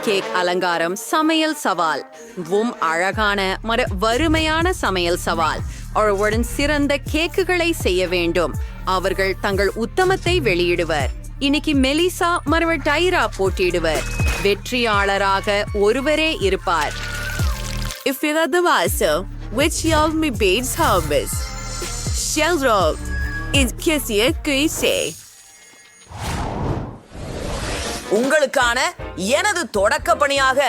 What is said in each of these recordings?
Cake அலங்காரம் சமையல் சவால் வும் அழகான மறு வறுமையான சமையல் சவால் அவர்களுடன் சிறந்த கேக்குகளை செய்ய வேண்டும் அவர்கள் தங்கள் உத்தமத்தை வெளியிடுவர் இன்னைக்கு மெலிசா மறுவ டைரா போட்டியிடுவர் வெற்றியாளராக ஒருவரே இருப்பார் If you're which the master, which y'all me babes harvest. Shell rock. It kiss ye say. உங்களுக்கான எனது தொடக்க பணியாக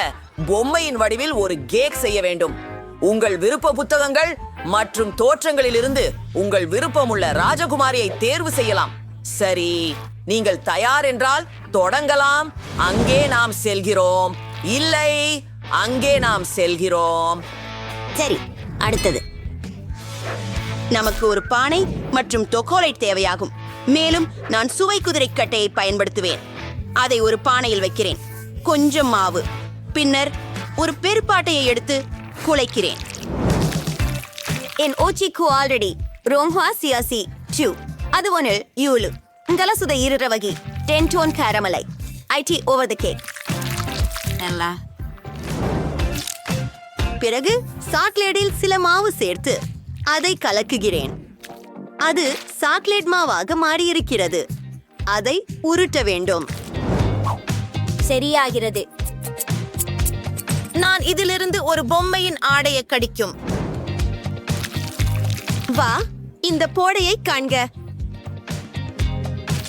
பொம்மையின் வடிவில் ஒரு கேக் செய்ய வேண்டும். உங்கள் விருப்ப புத்தகங்கள் மற்றும் தோற்றங்களிலிருந்து உங்கள் விருப்பமுள்ள ராஜகுமாரியை தேர்வு செய்யலாம். சரி நீங்கள் தயார் என்றால் தொடங்கலாம். அங்கே நாம் செல்கிறோம். இல்லை அங்கே நாம் செல்கிறோம். சரி அடுத்தது. நமக்கு ஒரு பானை மற்றும் டொக்கோலைட் தேவையாகும். மேலும் நான் சுவை குதிரைக்கட்டையை பயன்படுத்துவேன். அதை ஒரு பானையில் வைக்கிறேன். கொஞ்சம் மாவு. பின்னர் ஒரு பெருப்பாட்டையை எடுத்து குழைக்கிறேன் என் ஓச்சிக்கு ஆல்ரெடி ரோம்ஹா சியாசி சு அது ஒன்று யூலு. கலசுத இருரவகி டென் டோன் கேரமலை. ஐடி ஓவர் த கேக் பிறகு சாக்லேட்டில் சில மாவு சேர்த்து அதை கலக்குகிறேன். அது சாக்லேட் மாவாக மாறியிருக்கிறது. அதை உருட்ட வேண்டும். சரியாகிறது. நான் இதிலிருந்து ஒரு பொம்மையின் ஆடையை கடிக்கும். வா இந்த போடையை காண்க.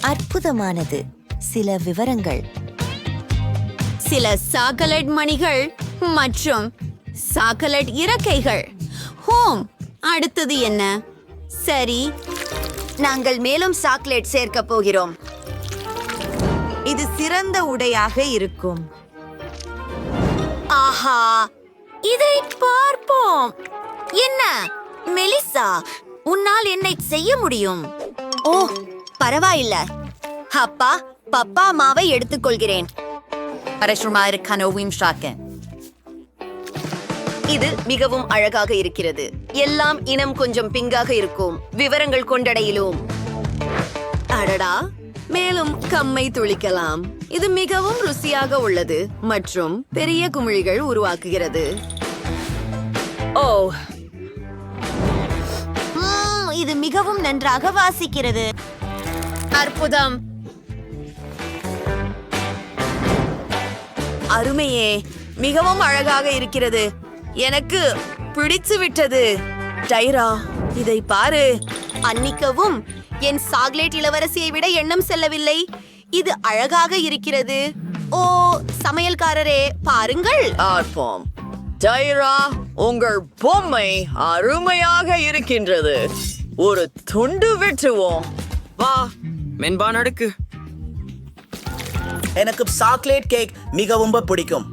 அற்புதமானது. சில விவரங்கள். சில சாக்கலட் மணிகள் மற்றும் சாக்கலட் இறக்கைகள். ஹோம் அடுத்தது என்ன? சரி நாங்கள் மேலும் சாக்லேட் சேர்க்க போகிறோம். இது சிறந்த உடையாக இருக்கும். ஆஹா இதை பார்ப்போம். என்ன மெலிசா உன்னால் என்னை செய்ய முடியும்? ஓ பரவாயில்ல. அப்பா பப்பா மாவை எடுத்துக்கொள்கிறேன். இது மிகவும் அழகாக இருக்கிறது. எல்லாம் இனம் கொஞ்சம் பிங்காக இருக்கும். விவரங்கள் கொண்டடையிலும். அடடா மேலும் கம்மை துளிக்கலாம். இது மிகவும் ருசியாக உள்ளது மற்றும் பெரிய குமிழிகள் உருவாக்குகிறது. ஓ. இது மிகவும் நன்றாக வாசிக்கிறது. அற்புதம். அருமையே மிகவும் அழகாக இருக்கிறது. எனக்கு பிடிச்சு விட்டது டைரா இதை பாரு. அன்னிக்கவும் என் சாக்லேட் இளவரசியை விட எண்ணம் செல்லவில்லை. இது அழகாக இருக்கிறது. ஓ சமையல்காரரே பாருங்கள். பார்ப்போம் டைரா உங்கள் பொம்மை அருமையாக இருக்கின்றது. ஒரு துண்டு வெட்டுவோம். வா மென்பா நடுக்கு எனக்கு சாக்லேட் கேக் மிகவும் பிடிக்கும்.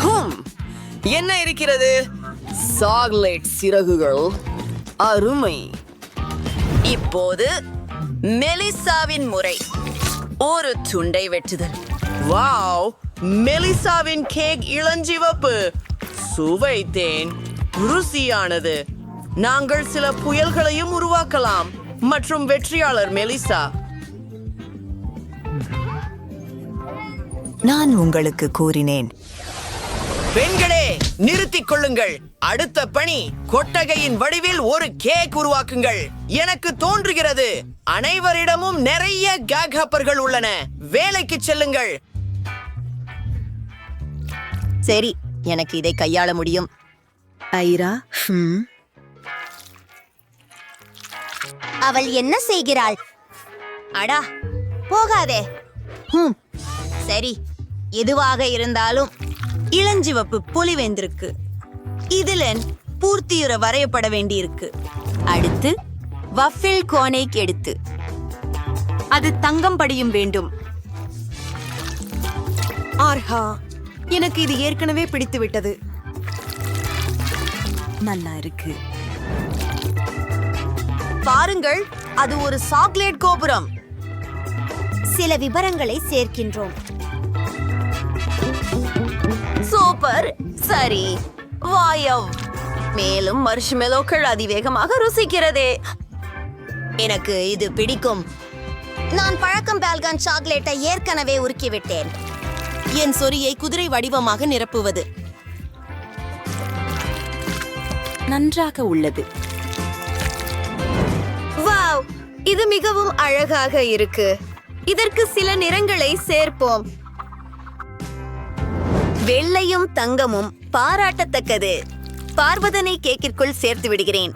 ஹும், என்ன இருக்கிறது? சாக்லேட் சிறகுகள். அருமை. இப்போது மெலிசாவின் முறை. ஒரு துண்டை வெட்டுதல். வாவ் மெலிசாவின் கேக் இளஞ்சிவப்பு. சுவைத்தேன். ருசியானது. நாங்கள் சில புயல்களையும் உருவாக்கலாம். மற்றும் வெற்றியாளர் மெலிசா. நான் உங்களுக்கு கூறினேன். பெண்களே நிறுத்திக் கொள்ளுங்கள். அடுத்த பணி கொட்டகையின் வடிவில் ஒரு கேக் உருவாக்குங்கள். எனக்கு தோன்றுகிறது அனைவரிடமும் நிறைய கேக் ஹப்பர்கள் உள்ளன. வேலைக்கு செல்லுங்கள். சரி எனக்கு இதை கையாள முடியும். ஐரா ஹம், அவள் என்ன செய்கிறாள்? அடா போகாதே. ஹம், சரி எதுவாக இருந்தாலும் இளஞ்சிவப்பு பொலிவேந்திருக்கு. இதுல பூர்த்தியுற வரையப்பட வேண்டியிருக்கு. அடுத்து வஃபில் கோனேக் எடுத்து. அது தங்கம் படியும் வேண்டும். ஆர்ஹா எனக்கு இது ஏற்கனவே பிடித்து விட்டது நல்லா இருக்கு. பாருங்கள் அது ஒரு சாக்லேட் கோபுரம். சில விவரங்களை சேர்க்கின்றோம். சூப்பர். சரி வாயவ் மேலும் மர்ஷ்மெலோக்கள் அதிவேகமாக ருசிக்கிறதே. எனக்கு இது பிடிக்கும். நான் பழக்கம் பால்கான் சாக்லேட்டை ஏற்கனவே உருக்கிவிட்டேன். என் சொறியை குதிரை வடிவமாக நிரப்புவது. நன்றாக உள்ளது. வாவ் இது மிகவும் அழகாக இருக்கு. இதற்கு சில நிறங்களை சேர்ப்போம். வெள்ளையும் தங்கமும் பாராட்டத்தக்கது. பார்வதனை கேக்கிற்குள் சேர்த்து விடுகிறேன்.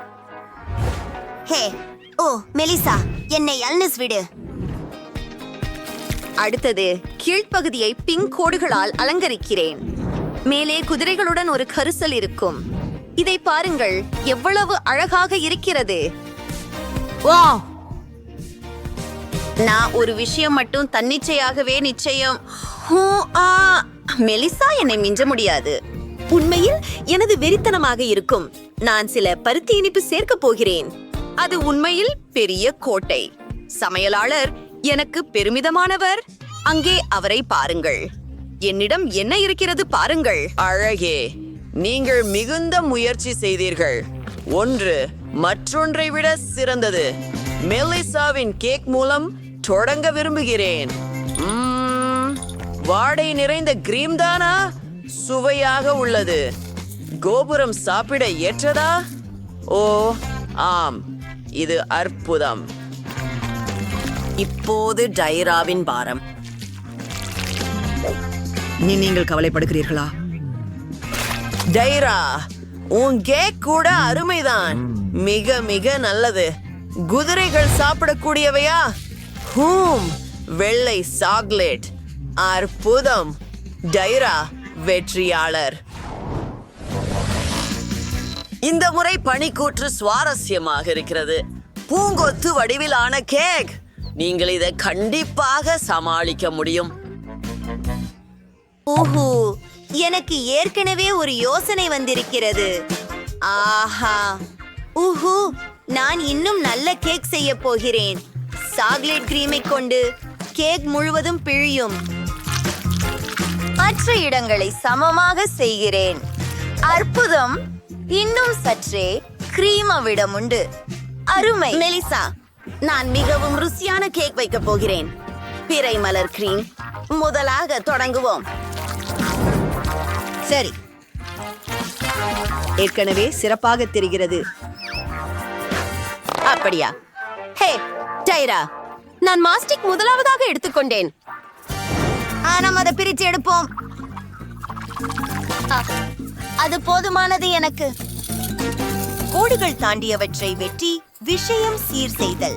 ஹே ஓ மெலிசா என்னை அல்னஸ் விடு. அடுத்தது கீழ்ப்பகுதியை பிங்க் கோடுகளால் அலங்கரிக்கிறேன். மேலே குதிரைகளுடன் ஒரு கரிசல் இருக்கும். இதை பாருங்கள் எவ்வளவு அழகாக இருக்கிறது. நான் ஒரு விஷயம் மட்டும் தன்னிச்சையாகவே நிச்சயம். ஹூ, ஆ, மெலிசா என்னை மிஞ்ச முடியாது. உண்மையில் எனது வெறித்தனமாக இருக்கும். நான் சில பருத்தி இனிப்பு சேர்க்கப் போகிறேன். அது உண்மையில் பெரிய கோட்டை. சமையலாளர் எனக்கு பெருமிதமானவர். அங்கே அவரை பாருங்கள். என்னிடம் என்ன இருக்கிறது பாருங்கள். அழகே நீங்கள் மிகுந்த முயற்சி செய்தீர்கள். ஒன்று மற்றொன்றை விட சிறந்தது. மெல்லிசாவின் கேக் மூலம் தொடங்க விரும்புகிறேன். வாடை நிறைந்த கிரீம் தானா சுவையாக உள்ளது. கோபுரம் சாப்பிட ஏற்றதா? ஓ ஆம். இது அற்புதம். இப்போது டைராவின் பாரம். நீ நீங்கள் கவலைப்படுகிறீர்களா? டைரா உன் கேக் கூட அருமைதான். மிக மிக நல்லது. குதிரைகள் சாப்பிடக்கூடியவையா? ஹூம் வெள்ளை சாக்லேட். அற்புதம். டைரா வெற்றியாளர். இந்த முறை பனிக்கூற்று சுவாரஸ்யமாக இருக்கிறது. பூங்கொத்து வடிவிலான கேக். நீங்கள் இதை கண்டிப்பாக சமாளிக்க முடியும். ஓஹோ எனக்கு ஏற்கனவே ஒரு யோசனை வந்திருக்கிறது. ஆஹா. உஹு நான் இன்னும் நல்ல கேக் செய்ய போகிறேன். சாக்லேட் கிரீமை கொண்டு கேக் முழுவதும் பிழியும். மற்ற இடங்களை சமமாக செய்கிறேன். அற்புதம் இன்னும் சற்றே கிரீமவிடம் உண்டு அருமை. மெலிசா நான் மிகவும் ருசியான கேக் வைக்க போகிறேன். பிறை மலர் கிரீம் முதலாக தொடங்குவோம். சரி. ஏற்கனவே சிறப்பாக தெரிகிறது. அப்படியா? ஹே டைரா. நான் மாஸ்டிக் முதலாவதாக எடுத்துக்கொண்டேன். ஆ, நாம் அதை பிரித்து எடுப்போம். அது போதுமானது எனக்கு. கோடுகள் தாண்டியவற்றை வெட்டி விஷயம் சீர் செய்தல்.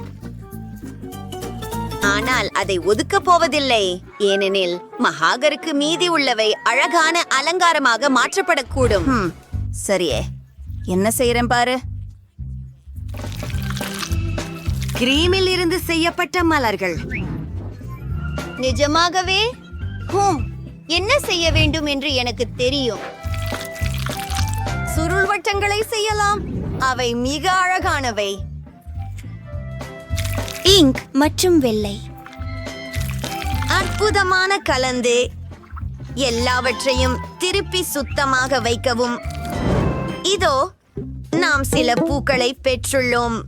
ஆனால் அதை ஒதுக்கப் போவதில்லை. ஏனெனில் மகாகருக்கு மீதி உள்ளவை அழகான அலங்காரமாக மாற்றப்படக்கூடும். சரியே. என்ன செய்யறேன் பாரு? கிரீமில் இருந்து செய்யப்பட்ட மலர்கள். நிஜமாகவே? ஹூம் என்ன செய்ய வேண்டும் என்று எனக்கு தெரியும். சுருள் வட்டங்களை செய்யலாம். அவை மிக அழகானவை. இங்க் மற்றும் வெள்ளை. அற்புதமான கலந்து எல்லாவற்றையும் திருப்பி சுத்தமாக வைக்கவும். இதோ நாம் சில பூக்களை பெற்றுள்ளோம்.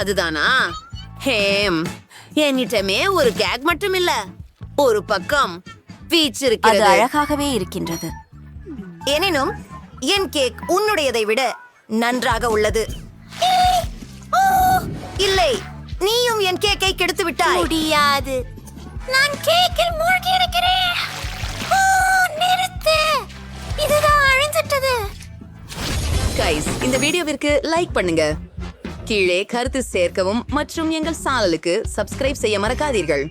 அதுதானா? ஹேம் என்னிட்டமே ஒரு கேக் மட்டும் இல்ல ஒரு பக்கம் பீச் அது இருக்கிறது அழகாகவே இருக்கின்றது. எனினும் என் கேக் உன்னுடையதை விட நன்றாக உள்ளது. இல்லை நீயும் என் கேக்கை கெடுத்து விட்டாய். முடியாது. நான் கேக்கில் மூழ்கி இருக்கிறேன். நிறுத்து. இதுதான் அழிஞ்சிட்டது. கைஸ் இந்த வீடியோவிற்கு லைக் பண்ணுங்க. கீழே கருத்து சேர்க்கவும் மற்றும் எங்கள் சேனலுக்கு சப்ஸ்கிரைப் செய்ய மறக்காதீர்கள்.